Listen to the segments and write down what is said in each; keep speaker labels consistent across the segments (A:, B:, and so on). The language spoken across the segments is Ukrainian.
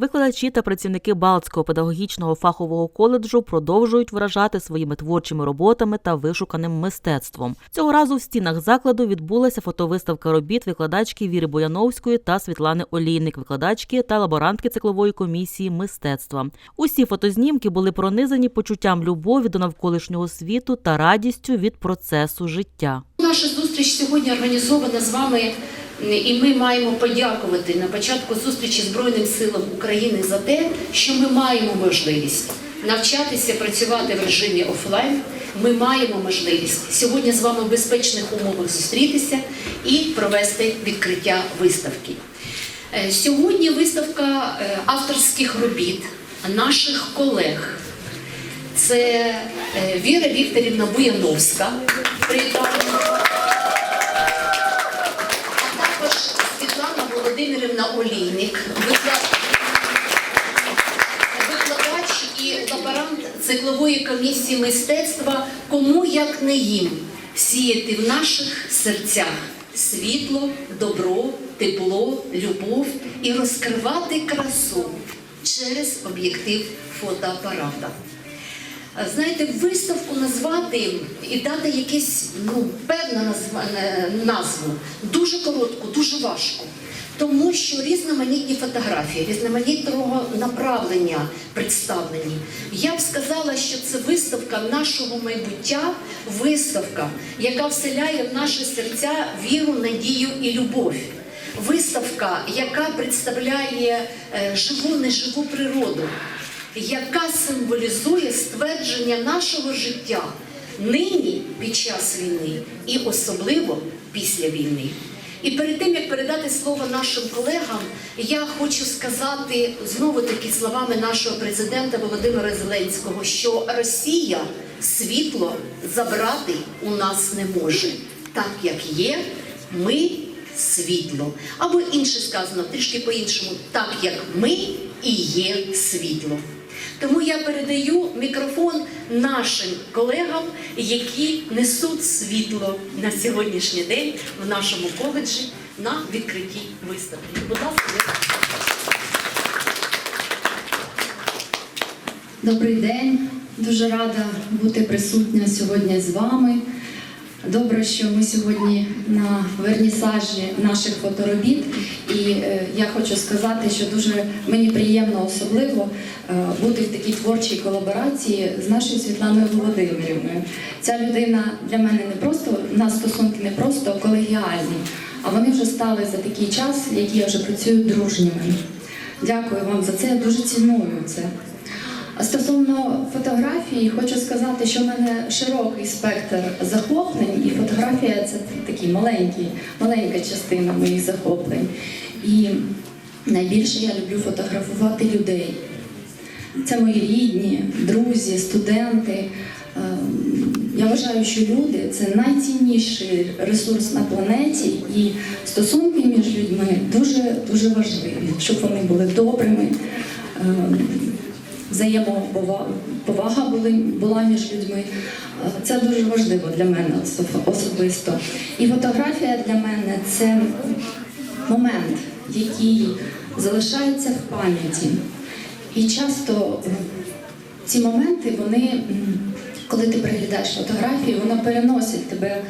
A: Викладачі та працівники Балтського педагогічного фахового коледжу продовжують вражати своїми творчими роботами та вишуканим мистецтвом. Цього разу в стінах закладу відбулася фотовиставка робіт викладачки Віри Бояновської та Світлани Олійник, викладачки та лаборантки циклової комісії мистецтва. Усі фотознімки були пронизані почуттям любові до навколишнього світу та радістю від процесу життя.
B: Наша зустріч сьогодні організована з вами, і ми маємо подякувати на початку зустрічі Збройним силам України за те, що ми маємо можливість навчатися працювати в режимі офлайн. Ми маємо можливість сьогодні з вами в безпечних умовах зустрітися і провести відкриття виставки. Е, Сьогодні виставка е, авторських робіт наших колег. Це е, Віра Вікторівна Буяновська. Привітаємо. А також Світлана Володимирівна Олійник, викладач і лаборант циклової комісії мистецтва. Кому як не їм сіяти в наших серцях світло, добро, тепло, любов і розкривати красу через об'єктив фотоапарата. Знаєте, виставку назвати і дати якесь ну, певну е, назву дуже коротку, дуже важко. Тому що різноманітні фотографії, різноманітного направлення представлені. Я б сказала, що це виставка нашого майбуття, виставка, яка вселяє в наші серця віру, надію і любов. Виставка, яка представляє е, живу, неживу природу яка символізує ствердження нашого життя нині під час війни і особливо після війни. І перед тим як передати слово нашим колегам, я хочу сказати знову таки словами нашого президента Володимира Зеленського, що Росія світло забрати у нас не може, так як є, ми світло. Або інше сказано, трішки по-іншому, так як ми і є світло. Тому я передаю мікрофон нашим колегам, які несуть світло на сьогоднішній день в нашому коледжі на відкритті виставки. Будь ласка.
C: Добрий день, дуже рада бути присутня сьогодні з вами. Добре, що ми сьогодні на вернісажі наших фоторобіт, і е, я хочу сказати, що дуже мені приємно особливо е, бути в такій творчій колаборації з нашою Світланою Володимирівною. Ця людина для мене не просто у нас стосунки не просто колегіальні, а вони вже стали за такий час, які я вже працюю дружніми. Дякую вам за це. Я дуже ціную це. Стосовно фотографії, хочу сказати, що в мене широкий спектр захоплень, і фотографія це такий маленький, маленька частина моїх захоплень. І найбільше я люблю фотографувати людей. Це мої рідні, друзі, студенти. Ем, Я вважаю, що люди це найцінніший ресурс на планеті, і стосунки між людьми дуже дуже важливі, щоб вони були добрими. Взаємоповага були, була між людьми. Е, Це дуже важливо для мене особисто. І фотографія для мене це момент, який залишається в пам'яті. І часто ці моменти, вони, коли ти переглядаєш фотографії, воно переносить тебе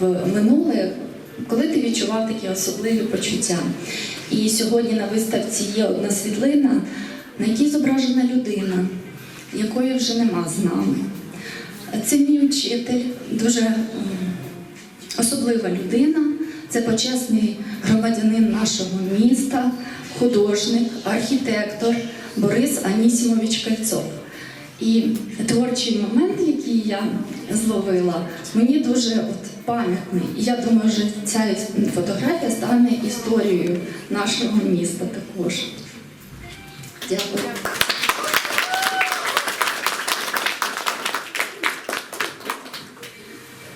C: в минуле, коли ти відчував такі особливі почуття. І сьогодні на виставці є одна світлина, на якій зображена людина, якої вже нема з нами. Це мій учитель, дуже особлива людина. Це почесний громадянин нашого міста, художник, архітектор Борис Анісімович Кальцов. І творчий момент, який я зловила, мені дуже от пам'ятний. Я думаю, що ця фотографія стане історією нашого міста також. Дякую.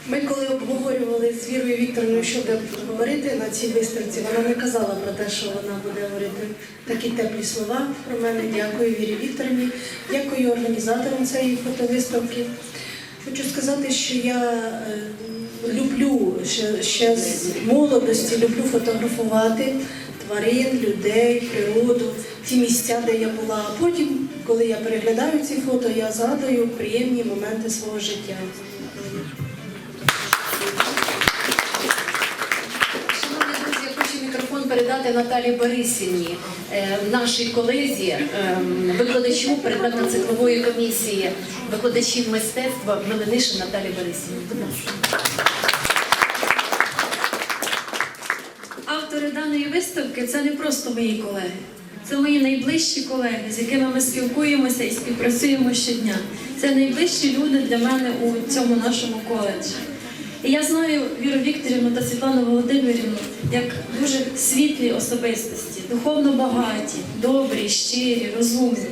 D: Ми коли обговорювали з Вірою Вікторовною, що буде говорити на цій виставці, вона не казала про те, що вона буде говорити такі теплі слова про мене. Дякую Вірі Вікторівні, дякую організаторам цієї фотовиставки. Хочу сказати, що я е, люблю ще, ще з молодості, люблю фотографувати тварин, людей, природу. Ті місця, де я була. А потім, коли я переглядаю ці фото, я згадую приємні моменти свого життя.
B: Шановні друзі, я хочу мікрофон передати Наталі Борисівні, е, нашій колезі, е, викладачу предметно-циклової комісії викладачів мистецтва Меленишин Наталі Борисівні.
E: Автори даної виставки це не просто мої колеги, це мої найближчі колеги, з якими ми спілкуємося і співпрацюємо щодня. Це найближчі люди для мене у цьому нашому коледжі. І я знаю Віру Вікторівну та Світлану Володимирівну як дуже світлі особистості, духовно багаті, добрі, щирі, розумні.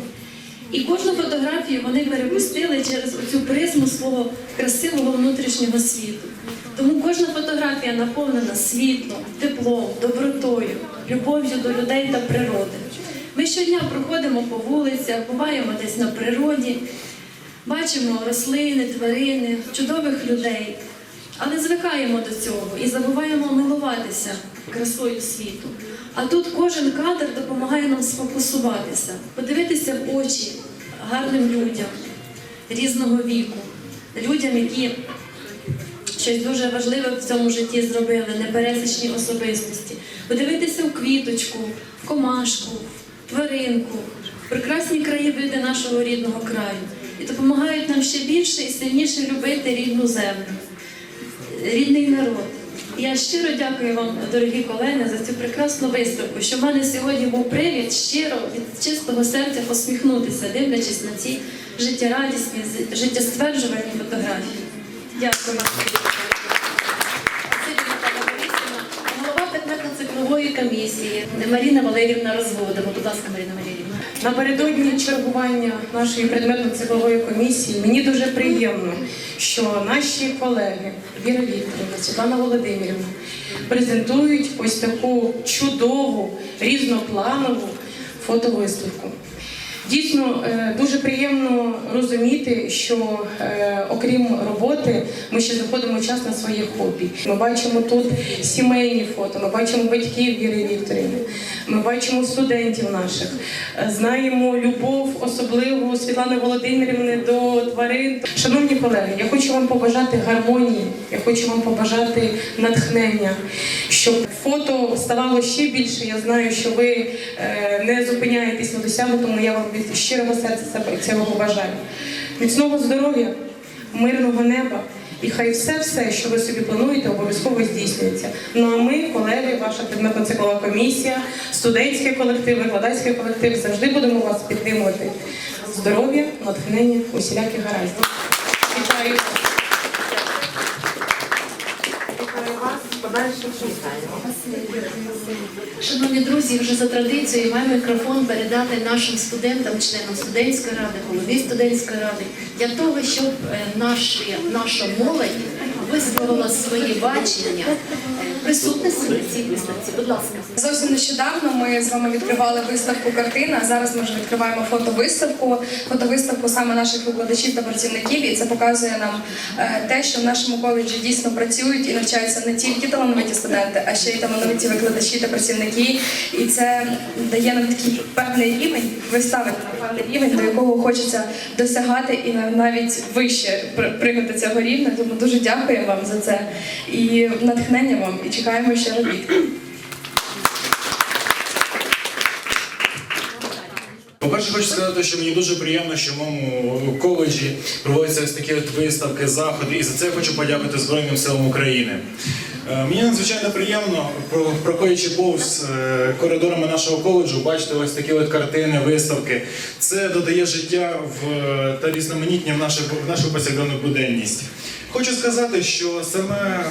E: І кожну фотографію вони перепустили через оцю призму свого красивого внутрішнього світу. Тому кожна фотографія наповнена світлом, теплом, добротою, любов'ю до людей та природи. Ми щодня проходимо по вулицях, буваємо десь на природі, бачимо рослини, тварини, чудових людей. Але звикаємо до цього і забуваємо милуватися красою світу. А тут кожен кадр допомагає нам сфокусуватися, подивитися в очі гарним людям різного віку, людям, які щось дуже важливе в цьому житті зробили, непересічні особистості. Подивитися в квіточку, в комашку, тваринку, прекрасні краєвиди нашого рідного краю. І допомагають нам ще більше і сильніше любити рідну землю рідний народ. Я щиро дякую вам, дорогі колеги, за цю прекрасну виставку, що в мене сьогодні був привід щиро від чистого серця посміхнутися, дивлячись на ці життєрадісні, життєстверджувальні фотографії. Дякую.
B: Предметно-циклової комісії Маріна Валерівна Розводова. Будь ласка, Маріна Валерівна.
F: Напередодні чергування нашої предметно-циклової комісії мені дуже приємно, що наші колеги Віра Вікторівна, Світлана Володимирівна презентують ось таку чудову різнопланову фотовиставку. Дійсно, е, дуже приємно розуміти, що е, окрім роботи, ми ще знаходимо час на своє хобі. Ми бачимо тут сімейні фото, ми бачимо батьків Віри Вікторівни, ми бачимо студентів наших, знаємо любов особливу Світлани Володимирівни до тварин. Шановні колеги, я хочу вам побажати гармонії, я хочу вам побажати натхнення, щоб фото ставало ще більше. Я знаю, що ви е, не зупиняєтесь на досягнутому. Я вам від щирого серця цього побажаю. Міцного здоров'я, мирного неба. І хай все, все, що ви собі плануєте, обов'язково здійснюється. Ну а ми, колеги, ваша предметно-циклова комісія, студентський колектив, викладацький колектив завжди будемо вас підтримувати. Здоров'я, натхнення, усіляких гараздів. Вітаю.
B: Шановні друзі, вже за традицією маю мікрофон передати нашим студентам, членам студентської ради, голові студентської ради, для того, щоб е, наші, наша молодь висловила свої бачення присутності цій виставці. Будь ласка.
G: Зовсім нещодавно ми з вами відкривали виставку картина. Зараз ми вже відкриваємо фотовиставку, фотовиставку саме наших викладачів та працівників. І це показує нам е, те, що в нашому коледжі дійсно працюють і навчаються не тільки талановиті студенти, а ще й талановиті викладачі та працівники. І це дає нам такий певний рівень, виставить на певний рівень, до якого хочеться досягати і на- навіть вище при- пригати цього рівня. Тому дуже дякуємо вам за це і натхнення вам. І чекаємо ще робіт.
H: По-перше, хочу сказати, що мені дуже приємно, що в моєму коледжі проводяться ось такі от виставки, заходи, і за це я хочу подякувати Збройним силам України. Е, Мені надзвичайно приємно, проходячи повз е, коридорами нашого коледжу, бачити ось такі от картини, виставки. Це додає життя в та різноманітні в нашу, в нашу повсякденну буденність. Хочу сказати, що саме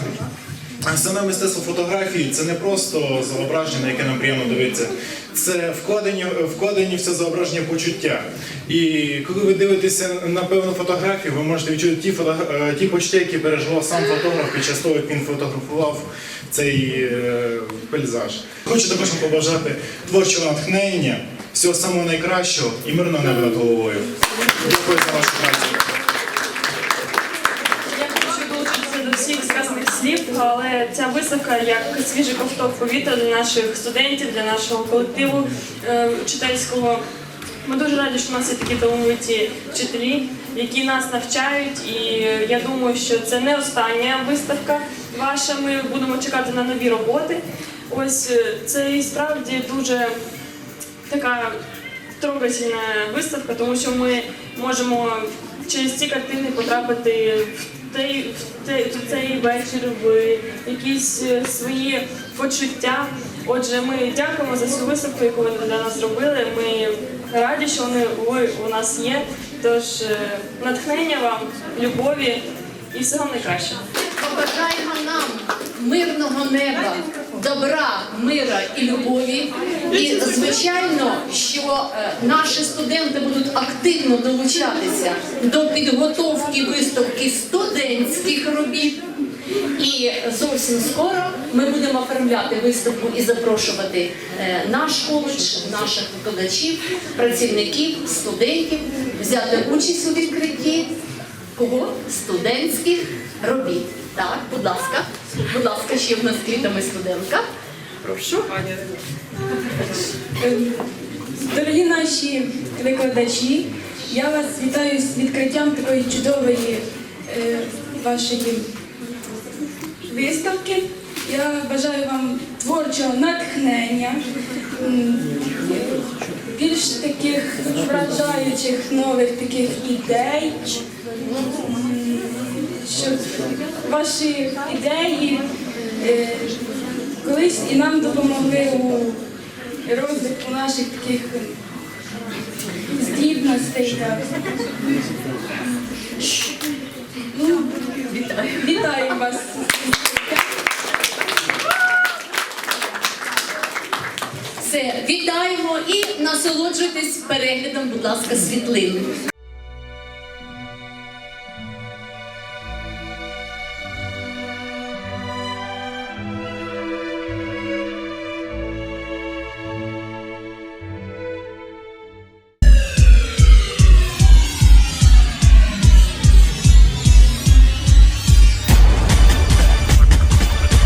H: Саме мистецтво фотографії це не просто зображення, яке нам приємно дивитися. Це вкладені, вкладені в це зображення почуття. І коли ви дивитеся на певну фотографію, ви можете відчути ті, фото, е, ті почуття, які переживав сам фотограф під час того, як він фотографував цей е, пейзаж. Хочу також побажати творчого натхнення, всього самого найкращого і мирного неба над головою. Дякую за вашу працю.
E: Я хочу долучитися до
I: всіх сказаних слів, але ця виставка як свіжий ковток повітря для наших студентів, для нашого колективу е, вчительського. Ми дуже раді, що у нас є такі талановиті вчителі, які нас навчають. І я думаю, що це не остання виставка ваша. Ми будемо чекати на нові роботи. Ось е, це і справді дуже така трогательна виставка, тому що ми можемо через ці картини потрапити в в той, цей вечір, в якісь е, свої почуття. Отже, ми дякуємо за цю виставку, яку вони для нас зробили. Ми раді, що вони ви у нас є. Тож е, натхнення вам, любові і всього найкращого.
B: Мирного неба, добра, мира і любові. І звичайно, що е, наші студенти будуть активно долучатися до підготовки виставки студентських робіт. І зовсім скоро ми будемо оформляти виставку і запрошувати е, наш коледж, наших викладачів, працівників, студентів взяти участь у відкритті Кого? Студентських робіт. Так, будь ласка. Будь ласка, ще в нас квітами студентка. Прошу.
J: Дорогі наші викладачі, я вас вітаю з відкриттям такої чудової е, вашої виставки. Я бажаю вам творчого натхнення, більш таких вражаючих нових таких ідей, щоб ваші ідеї е, колись і нам допомогли у розвитку наших таких здібностей. Так. Ну, вітаю. вітаю вас.
B: Все, вітаємо і насолоджуйтесь переглядом, будь ласка, світлин.